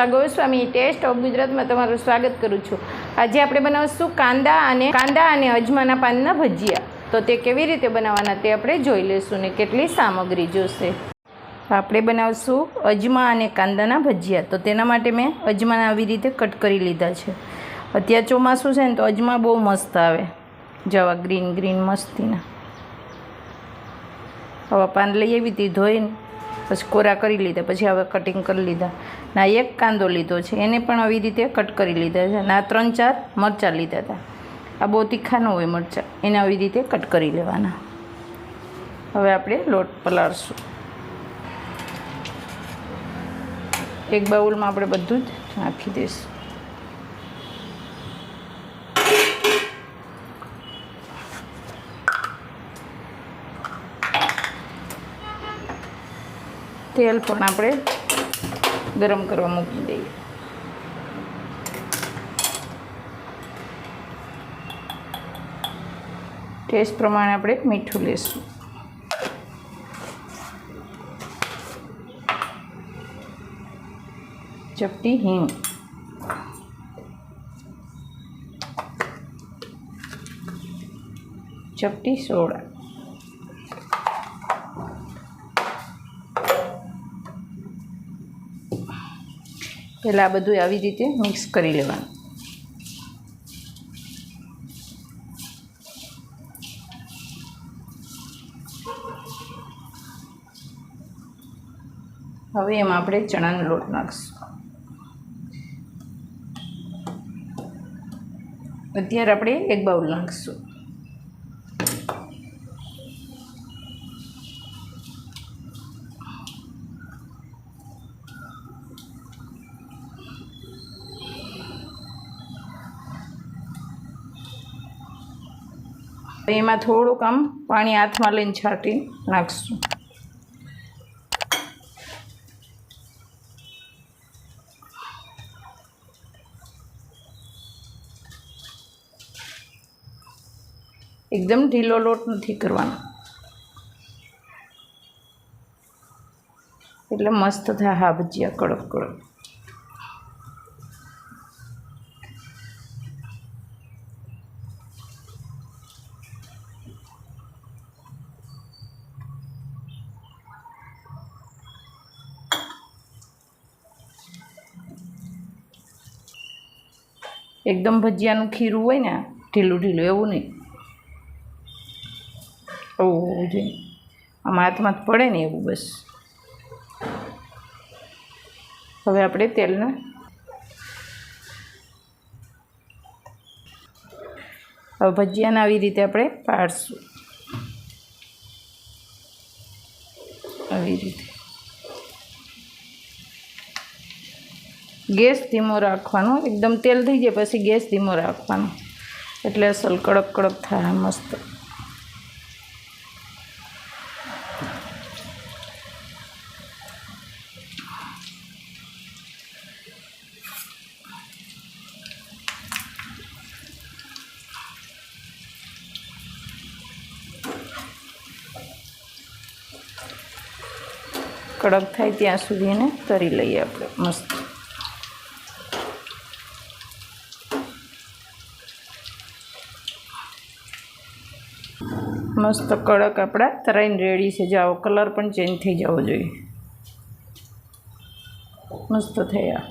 Goswami test of ગુજરાતમાં તમારું સ્વાગત કરું છું. આજે આપણે બનાવશું કાંદા અને કાંદા અને અજમાના પાનના ભજીયા. તો તે કેવી રીતે બનાવવાના તે આપણે જોઈ લઈશું ને કેટલી સામગ્રી જોશે. આપણે બનાવશું અજમા અને કાંદાના ભજીયા. તો તેના માટે મેં અજમાના આવી રીતે કટ કરી લીધા છે. અત્યારે ચોમાસું છે ને તો અજમા બહુ મસ્ત આવે. જવા ગ્રીન ગ્રીન મસ્તીના. હવે પાન લઈ આવી હતી ધોઈને. પછી કોરા કરી લીધા, પછી હવે કટિંગ કરી લીધા. ના એક કાંદો લીધો છે, એને પણ આવી રીતે કટ કરી લીધા છે. ના ત્રણ ચાર મરચાં લીધા હતા. આ બહુ તીખા ન હોય મરચાં, એને આવી રીતે કટ કરી લેવાના. હવે આપણે લોટ પલાળશું. એક બાઉલમાં આપણે બધું જ નાખી દઈશું. તેલ પણ આપણે ગરમ કરવા મૂકી દઈએ. ટેસ્ટ પ્રમાણે આપણે મીઠું લેશું. ચપટી હિંગ. ચપટી સોડા. પહેલાં આ બધું આવી રીતે મિક્સ કરી લેવાનું. હવે એમાં આપણે ચણાનો લોટ નાખીશું. અત્યારે આપણે એક બાઉલ નાખીશું. એમાં થોડુંક આમ પાણી હાથમાં લઈને છાંટી નાખશું. એકદમ ઢીલો લોટ નથી કરવાનો. એટલે મસ્ત થાય હા ભજીયા કડક કડક. એકદમ ભજીયાનું ખીરું હોય ને, ઢીલું ઢીલું, એવું નહીં. આવું હોવું જોઈએ આમાં હાથમાં પડે ને એવું બસ. હવે આપણે તેલને હવે ભજીયાને આવી રીતે આપણે પાડશું. આવી રીતે. ગેસ ધીમો રાખવાનો. એકદમ તેલ થઈ જાય પછી ગેસ ધીમો રાખવાનો. એટલે અસલ કડક કડક થાય મસ્ત. કડક થાય ત્યાં સુધી એને તરી લઈએ આપણે. મસ્ત. મસ્ત કડક આપણા તરાઈને રેડી છે. જાઓ કલર પણ ચેન્જ થઈ જવો જોઈએ. મસ્ત થયા.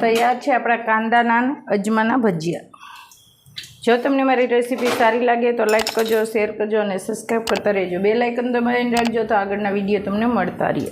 તૈયાર છે આપણા કાંદા નાન અજમાના ભજીયા. જો તમને મારી રેસીપી સારી લાગે તો લાઇક કરજો શેર કરજો અને સબસ્ક્રાઈબ કરતા રહેજો. બે લાઇકન દબાવીને રાખજો તો આગળના વીડિયો તમને મળતા રહે